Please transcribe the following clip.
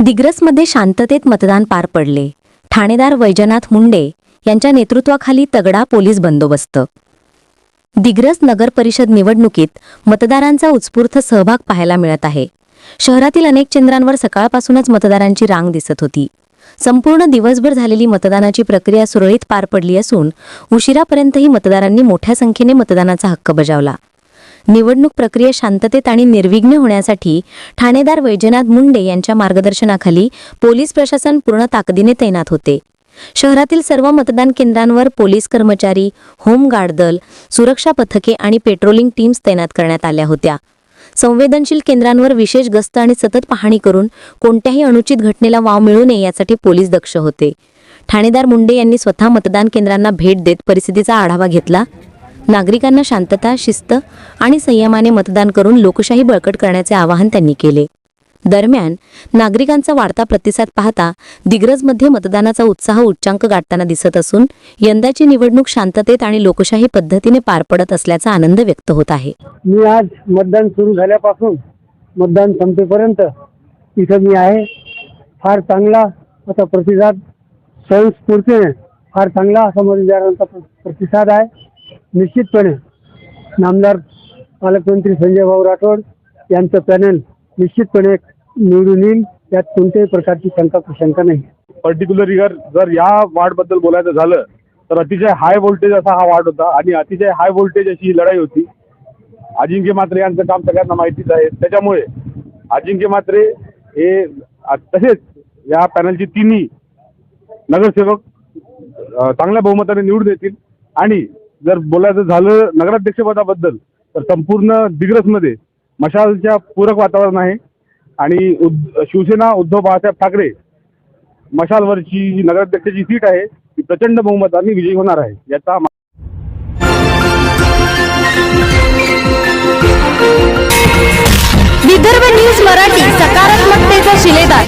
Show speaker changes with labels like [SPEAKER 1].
[SPEAKER 1] दिग्रसमध्ये शांततेत मतदान पार पडले. ठाणेदार वैजनाथ मुंडे यांच्या नेतृत्वाखाली तगडा पोलीस बंदोबस्त. दिग्रस नगर परिषद निवडणुकीत मतदारांचा उत्स्फूर्त सहभाग पाहायला मिळत आहे. शहरातील अनेक केंद्रांवर सकाळपासूनच मतदारांची रांग दिसत होती. संपूर्ण दिवसभर झालेली मतदानाची प्रक्रिया सुरळीत पार पडली असून उशिरापर्यंतही मतदारांनी मोठ्या संख्येने मतदानाचा हक्क बजावला. निवडणूक प्रक्रिया शांततेत आणि निर्विघ्न होण्यासाठी ठाणेदार वैजनाथ मुंडे यांच्या मार्गदर्शनाखाली पोलीस प्रशासन पूर्ण ताकदीने तैनात होते. शहरातील सर्व मतदान केंद्रांवर पोलीस कर्मचारी होमगार्ड दल सुरक्षा पथके आणि पेट्रोलिंग टीम्स तैनात करण्यात आल्या होत्या. संवेदनशील केंद्रांवर विशेष गस्त आणि सतत पाहणी करून कोणत्याही अनुचित घटनेला वाव मिळू नये यासाठी पोलीस दक्ष होते. ठाणेदार मुंडे यांनी स्वतः मतदान केंद्रांना भेट देत परिस्थितीचा आढावा घेतला. नागरिकांना शांतता शिस्त आणि संयमाने मतदान करून लोकशाही बळकट करण्याचे आवाहन त्यांनी केले. दरम्यान नागरिकांचा वाढता प्रतिसाद पाहता दिग्रजमध्ये मतदानाचा उत्साह उच्चांक गाठताना दिसत असून यंदाची निवडणूक शांततेत आणि लोकशाही पद्धतीने पार पडत असल्याचा आनंद व्यक्त होत आहे.
[SPEAKER 2] मी आज मतदान सुरू झाल्यापासून मतदान संपेपर्यंत इथं मी आहे. फार चांगला असा प्रतिसाद स्वयंस्फूर्तीने फार चांगला असा मतदारांचा प्रतिसाद आहे. निश्चितपणे नामदार पालकमंत्री संजय भाऊ राठोड यांचं पॅनल निश्चितपणे निवडून येईल. यात कोणत्याही प्रकारची शंका कुशंका नाही.
[SPEAKER 3] पर्टिक्युलर जर जर या वार्डबद्दल बोलायचं झालं तर अतिशय हाय व्होल्टेज असा हा वार्ड होता आणि अतिशय हाय व्होल्टेज अशी ही लढाई होती. अजिंक्य मात्रे यांचं काम सगळ्यांना माहितीच आहे. त्याच्यामुळे अजिंक्य मात्रे हे तसेच या पॅनलची तिन्ही नगरसेवक चांगल्या बहुमताने निवडून येतील आणि जर बोलायचं झालं नगराध्यक्षपदाबद्दल तर संपूर्ण दिग्रसमध्ये मशालच्या पूरक वातावरण आहे. आणि उद् शिवसेना उद्धव बाळासाहेब ठाकरे मशालवरची जी नगराध्यक्षाची सीट आहे ती प्रचंड बहुमताने विजयी होणार आहे. याचा